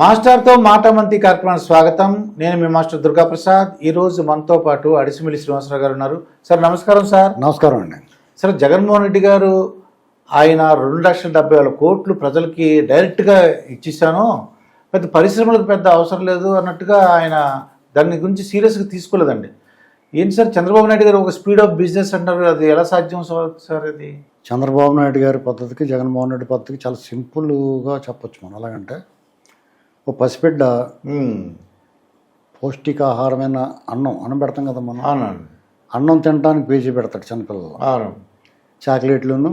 మాస్టర్తో మాట మంతి కార్యక్రమానికి స్వాగతం. నేను మీ మాస్టర్ దుర్గా ప్రసాద్ ఈ రోజు మనతో పాటు అడిసిమిల్లి శ్రీనివాసరావు గారు ఉన్నారు. సార్ నమస్కారం సార్. నమస్కారం అండి. సార్ జగన్మోహన్ రెడ్డి గారు ఆయన రెండు లక్షల డెబ్బై వేల కోట్లు ప్రజలకి డైరెక్ట్గా ఇచ్చేసాను పెద్ద పరిశ్రమలకు పెద్ద అవసరం లేదు అన్నట్టుగా ఆయన దాని గురించి సీరియస్గా తీసుకోలేదండి. ఏంటి సార్ చంద్రబాబు నాయుడు గారు ఒక స్పీడ్ ఆఫ్ బిజినెస్ అంటారు అది ఎలా సాధ్యం సార్ అది? చంద్రబాబు నాయుడు గారి పద్ధతికి జగన్మోహన్ రెడ్డి పద్ధతికి చాలా సింపుల్గా చెప్పొచ్చు మనం. ఎలాగంటే ఓ పసిబిడ్డ పౌష్టికాహారమైన అన్నం అన్నం పెడతాం కదా మనం. అన్నం తినడానికి పేజీ పెడతాడు చిన్నపిల్లలు. చాక్లెట్లను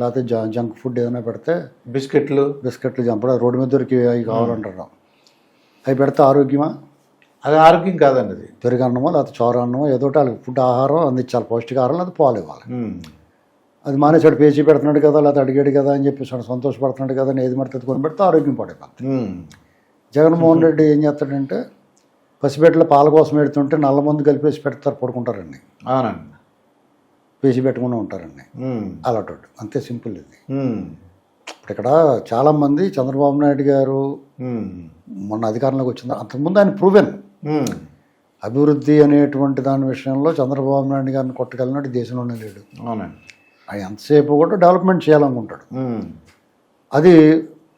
లేకపోతే జంక్ ఫుడ్ ఏదైనా పెడితే బిస్కెట్లు. బిస్కెట్లు చంపడం రోడ్డు మీద దొరికి అవి కావాలంటారు. అవి పెడితే ఆరోగ్యమా? అది ఆరోగ్యం కాదండి అది. పెరుగన్నమో లేకపోతే చోర అన్నమో ఏదో వాళ్ళకి ఫుడ్ ఆహారం అందించాలి పౌష్టికాహారం లేదా పాలు ఇవ్వాలి. అది మానేసాడు పేజీ పెడుతున్నాడు కదా లేకపోతే అడిగాడు కదా అని చెప్పేసి సంతోషపడుతున్నాడు కదా అని ఏది అది కొని పెడితే ఆరోగ్యం పడిపోతుంది ఉమ్, జగన్మోహన్ రెడ్డి ఏం చేస్తాడంటే పసిబిడ్డలు పాల కోసం పెడుతుంటే నల్ల మందు కలిపేసి పెడతారు పడుకుంటారండి. అవునండి. పేసి పెట్టకుండా ఉంటారండి. అలాంటి అంతే సింపుల్ ఇది. ఇప్పుడు ఇక్కడ చాలామంది చంద్రబాబు నాయుడు గారు మొన్న అధికారంలోకి వచ్చింది. అంతకుముందు ఆయన ప్రూవెన్. అభివృద్ధి అనేటువంటి దాని విషయంలో చంద్రబాబు నాయుడు గారిని కొట్టగలిగినట్టు దేశంలోనే లేడు. అవునండి. ఆయన ఎంతసేపు కూడా డెవలప్మెంట్ చేయాలనుకుంటాడు. అది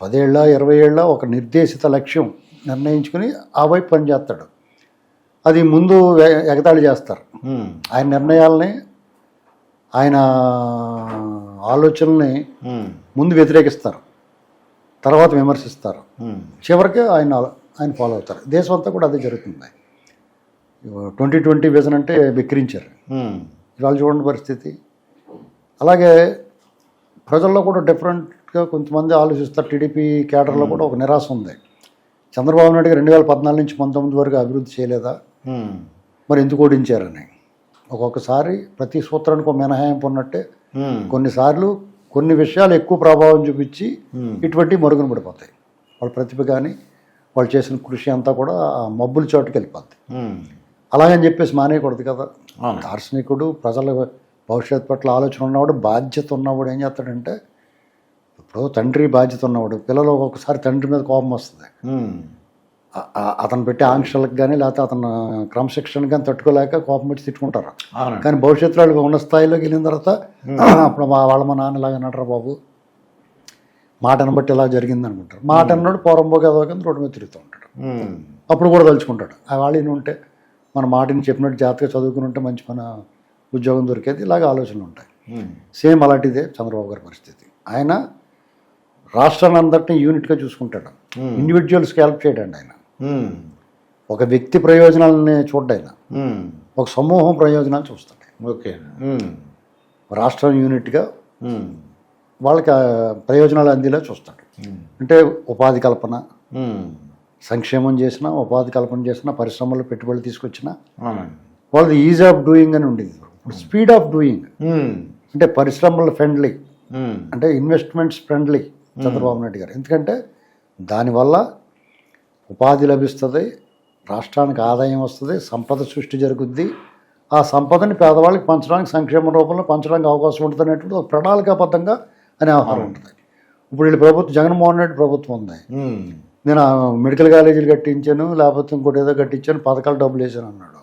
పదేళ్ళ ఇరవై ఏళ్ళ ఒక నిర్దేశిత లక్ష్యం నిర్ణయించుకుని ఆ వైపు పనిచేస్తాడు అది ముందు ఎగతాళి చేస్తారు. ఆయన నిర్ణయాలని ఆయన ఆలోచనల్ని ముందు వ్యతిరేకిస్తారు. తర్వాత విమర్శిస్తారు. చివరికి ఆయన ఆయన ఫాలో అవుతారు. దేశం అంతా కూడా అదే జరుగుతుంది. ట్వంటీ ట్వంటీ విజన్ అంటే విక్రించారు ఇవాళ చూడండి పరిస్థితి. అలాగే ప్రజల్లో కూడా డిఫరెంట్గా కొంతమంది ఆలోచిస్తారు. టీడీపీ కేడర్లో కూడా ఒక నిరాశ ఉంది. చంద్రబాబు నాయుడు గారు రెండు వేల పద్నాలుగు నుంచి పంతొమ్మిది వరకు అభివృద్ధి చేయలేదా? మరి ఎందుకు ఓడించారని? ఒక్కొక్కసారి ప్రతి సూత్రానికి ఒక మినహాయింపు ఉన్నట్టే కొన్నిసార్లు కొన్ని విషయాలు ఎక్కువ ప్రభావం చూపించి ఇటువంటి మరుగున పడిపోతాయి. వాళ్ళ ప్రతిభ కానీ వాళ్ళు చేసిన కృషి అంతా కూడా ఆ మబ్బుల చోటుకి వెళ్ళిపోద్ది. అలాగని చెప్పేసి మానేయకూడదు కదా. దార్శనికుడు ప్రజల భవిష్యత్ పట్ల ఆలోచన ఉన్నవాడు బాధ్యత ఉన్నవాడు ఏం చేస్తాడంటే ఇప్పుడు తండ్రి బాధ్యత ఉన్నవాడు. పిల్లలు ఒక్కొక్కసారి తండ్రి మీద కోపం వస్తుంది. అతను పెట్టే ఆంక్షలకు కానీ లేకపోతే అతను క్రమశిక్షణ కానీ తట్టుకోలేక కోపం వచ్చి తిట్టుకుంటారు. కానీ భవిష్యత్తులో వాళ్ళకి ఉన్న స్థాయిలోకి వెళ్ళిన తర్వాత అప్పుడు మా వాళ్ళ మా నాన్న ఇలాగ నడరా బాబు? మాటను బట్టి ఇలా జరిగింది అనుకుంటారు మాట అన్నాడు పోరంబో కదా కింద రోడ్డు మీద తిరుగుతూ ఉంటాడు. అప్పుడు కూడా తలుచుకుంటాడు. ఆ వాళ్ళు ఈయన ఉంటే మన మాటని చెప్పినట్టు జాగ్రత్తగా చదువుకుని ఉంటే మంచి మన ఉద్యోగం దొరికేది ఇలాగ ఆలోచనలు ఉంటాయి. సేమ్ అలాంటిదే చంద్రబాబు గారి పరిస్థితి. ఆయన రాష్ట్రాన్ని అందరినీ యూనిట్గా చూసుకుంటాడు. ఇండివిజువల్స్కి హెల్ప్ చేయడండి ఆయన. ఒక వ్యక్తి ప్రయోజనాలని చూడ్డు ఆయన ఉమ్, ఒక సమూహం ప్రయోజనాలు చూస్తాడు. ఓకే. రాష్ట్రం యూనిట్గా వాళ్ళకి ప్రయోజనాలు అందేలా చూస్తాడు. అంటే ఉపాధి కల్పన సంక్షేమం చేసిన ఉపాధి కల్పన చేసిన పరిశ్రమలు పెట్టుబడులు తీసుకొచ్చిన వాళ్ళది ఈజ్ ఆఫ్ డూయింగ్ అని ఉండేది. స్పీడ్ ఆఫ్ డూయింగ్ అంటే పరిశ్రమల ఫ్రెండ్లీ అంటే ఇన్వెస్ట్మెంట్స్ ఫ్రెండ్లీ చంద్రబాబు నాయుడు గారు. ఎందుకంటే దానివల్ల ఉపాధి లభిస్తుంది రాష్ట్రానికి ఆదాయం వస్తుంది సంపద సృష్టి జరుగుద్ది. ఆ సంపదని పేదవాళ్ళకి పంచడానికి సంక్షేమ రూపంలో పంచడానికి అవకాశం ఉంటుంది అనేటువంటి ఒక ప్రణాళికాబద్ధంగా అనే వ్యవహారం ఉంటుంది. ఇప్పుడు వీళ్ళు ప్రభుత్వం జగన్మోహన్ రెడ్డి ప్రభుత్వం ఉంది. నేను మెడికల్ కాలేజీలు కట్టించాను లేకపోతే ఇంకోటి ఏదో కట్టించాను పథకాలు డబ్బులు వేసాను అన్నాడు.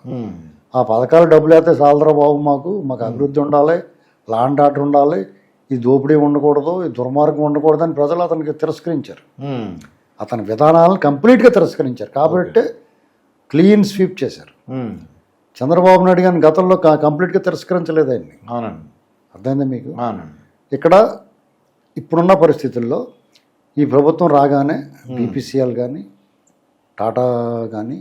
ఆ పథకాలు డబ్బులు అయితే సాలరా బాబు మాకు మాకు అభివృద్ధి ఉండాలి లాండ్ ఆర్డర్ ఉండాలి ఈ దోపిడీ ఉండకూడదు ఈ దుర్మార్గం ఉండకూడదు అని ప్రజలు అతనికి తిరస్కరించారు. అతని విధానాలను కంప్లీట్గా తిరస్కరించారు. కాబట్టి క్లీన్ స్వీప్ చేశారు. చంద్రబాబు నాయుడు గారిని గతంలో కంప్లీట్గా తిరస్కరించలేదు ఆయన్ని. అవునండి. అర్థమైందా మీకు? అవునండి. ఇక్కడ ఇప్పుడున్న పరిస్థితుల్లో ఈ ప్రభుత్వం రాగానే బీపీసీఎల్ కానీ టాటా కానీ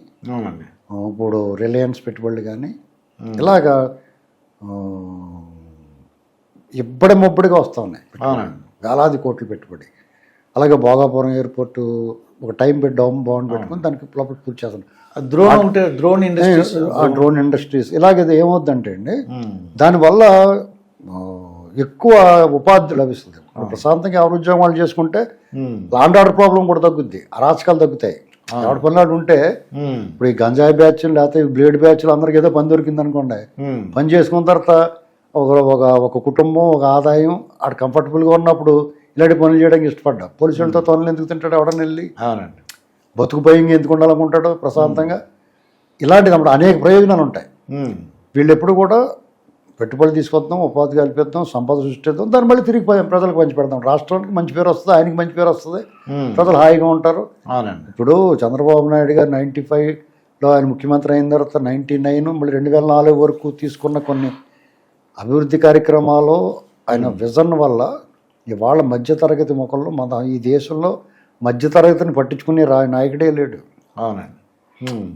ఇప్పుడు రిలయన్స్ పెట్టుబడులు కానీ ఇలాగా ఇబ్బడి ముబ్బడిగా వస్తూ ఉన్నాయి వేలాది కోట్లు పెట్టుబడి. అలాగే భోగాపురం ఎయిర్పోర్ట్ ఒక టైం పెట్టి డౌన్ బాండ్ పెట్టుకుని దానికి లోపల పూర్తి చేస్తాను. డ్రోన్ ఉంటే డ్రోన్ ఇండస్ట్రీస్ ఆ డ్రోన్ ఇండస్ట్రీస్. ఇలాగే ఇది ఏమవుద్దంటే అండి దానివల్ల ఎక్కువ ఉపాధి లభిస్తుంది. ప్రశాంతంగా ఎవరు ఉద్యోగం వాళ్ళు చేసుకుంటే లాండ్ ఆర్డర్ ప్రాబ్లం కూడా తగ్గుద్ది. అరాచకాలు తగ్గుతాయి. ఎవరి పనులాడు ఉంటే ఇప్పుడు ఈ గంజాయి బ్యాచ్ లేకపోతే బ్లేడ్ బ్యాచ్లు అందరికి ఏదో పని దొరికింది అనుకోండి పని చేసుకున్న తర్వాత ఒక ఒక ఒక కుటుంబం ఒక ఆదాయం ఆడ కంఫర్టబుల్గా ఉన్నప్పుడు ఇలాంటి పనులు చేయడానికి ఇష్టపడ్డా. పోలీసులతో పనులు ఎందుకు తింటాడు ఎవడని వెళ్ళి? అవునండి. బతుకు భయంగా ఎందుకు ఉండాలనుకుంటాడు ప్రశాంతంగా? ఇలాంటిది అన్నమాట. అనేక ప్రయోజనాలు ఉంటాయి. వీళ్ళు ఎప్పుడు కూడా పెట్టుబడులు తీసుకొద్దాం ఉపాధి కల్పిద్దాం సంపద సృష్టిద్దాం దాన్ని మళ్ళీ తిరిగి ప్రజలకు పంచి పెడదాం. రాష్ట్రానికి మంచి పేరు వస్తుంది ఆయనకి మంచి పేరు వస్తుంది. ప్రజలు హాయిగా ఉంటారు. అవునండి. ఇప్పుడు చంద్రబాబు నాయుడు గారు నైంటీ ఫైవ్లో ఆయన ముఖ్యమంత్రి అయిన తర్వాత నైంటీ నైన్ మళ్ళీ రెండు వేల నాలుగు వరకు తీసుకున్న కొన్ని అభివృద్ధి కార్యక్రమాలు ఆయన విజన్ వల్ల ఇవాళ మధ్యతరగతి ముఖంలో మన ఈ దేశంలో మధ్యతరగతిని పట్టించుకునే రా నాయకుడే లేడు.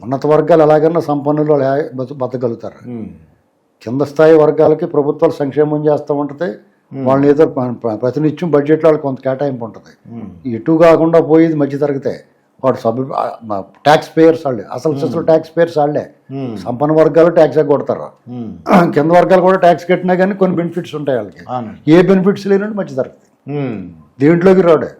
ఉన్నత వర్గాలు ఎలాగైనా సంపన్నులు బతకగలుగుతారు. కింద స్థాయి వర్గాలకి ప్రభుత్వాలు సంక్షేమం చేస్తూ ఉంటుంది. వాళ్ళని ఏదో ప్ర- ప్ర- ప్రతినిత్యం బడ్జెట్లో వాళ్ళకి కొంత కేటాయింపు ఉంటుంది. ఇటు కాకుండా పోయేది మధ్య తరగతే వాడు సబ్ ట్యాక్స్ పేయర్స్ వాళ్ళే. అసలు అసలు ట్యాక్స్ పేయర్స్ వాళ్ళే. సంపన్న వర్గాలు ట్యాక్స్ కొడతారు. కింద వర్గాలు కూడా ట్యాక్స్ కట్టినా కానీ కొన్ని బెనిఫిట్స్ ఉంటాయి వాళ్ళకి. ఏ బెనిఫిట్స్ లేనంటే తరగతి ఉమ్, దీంట్లోకి రాడే?